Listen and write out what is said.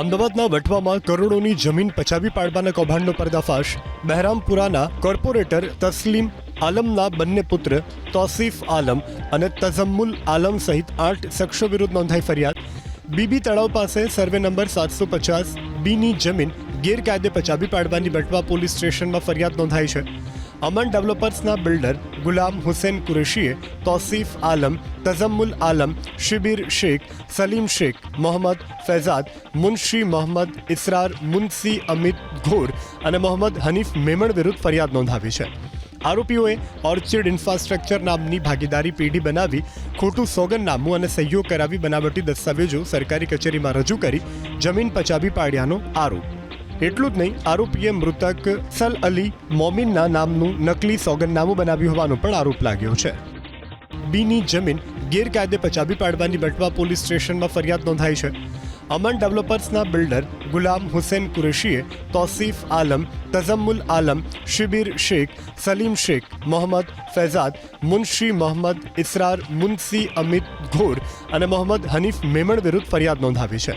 અમદાવાદના વટવામાં કરોડોની જમીન પચાવી પાડવાના કૌભાંડનો પર્દાફાશ. બહેરામપુરાના કોર્પોરેટર તસ્લીમ આલમના બંને પુત્ર તોસીફ આલમ અને તઝમ્મુલ આલમ સહિત આઠ શખ્સો વિરુદ્ધ નોંધાઈ ફરિયાદ. બીબી તળાવ પાસે સર્વે નંબર સાતસો પચાસ બીની જમીન ગેરકાયદે પચાવી પાડવાની વટવા પોલીસ સ્ટેશનમાં ફરિયાદ નોંધાઈ છે. અમન ડેવલપર્સના બિલ્ડર ગુલામ હુસેન કુરેશીએ તોસીફ આલમ, તઝમ્મુલ આલમ, શિબિર શેખ, સલીમ શેખ, મોહમ્મદ ફૈઝાદ, મુનશી મોહમ્મદ ઇસરાર, મુનસી અમિત ઘોર અને મોહમ્મદ હનીફ મેમણ વિરુદ્ધ ફરિયાદ નોંધાવી છે. આરોપીઓએ ઓર્ચિડ ઇન્ફ્રાસ્ટ્રક્ચર નામની ભાગીદારી પેઢી બનાવી, ખોટું સોગંદનામું અને સહીઓ કરાવી બનાવટી દસ્તાવેજો સરકારી કચેરીમાં રજૂ કરી, જમીન પચાવી પાડ્યાનો આરોપ. એટલું જ નહીં, આરોપીએ મૃતક સલ અલી મોમિનના નામનું નકલી સોગંદનામું બનાવ્યું હોવાનો પણ આરોપ લાગ્યો છે. બીની જમીન ગેરકાયદે પચાવી પાડવાની બટવા પોલીસ સ્ટેશનમાં ફરિયાદ નોંધાઈ છે. અમન ડેવલપર્સના બિલ્ડર ગુલામ હુસેન કુરેશીએ તોસીફ આલમ, તઝમ્મુલ આલમ, શિબિર શેખ, સલીમ શેખ, મોહમ્મદ ફૈઝાદ, મુનશી મોહમ્મદ ઇસરાર, મુનસી અમિત ઘોર અને મોહમ્મદ હનીફ મેમણ વિરુદ્ધ ફરિયાદ નોંધાવી છે.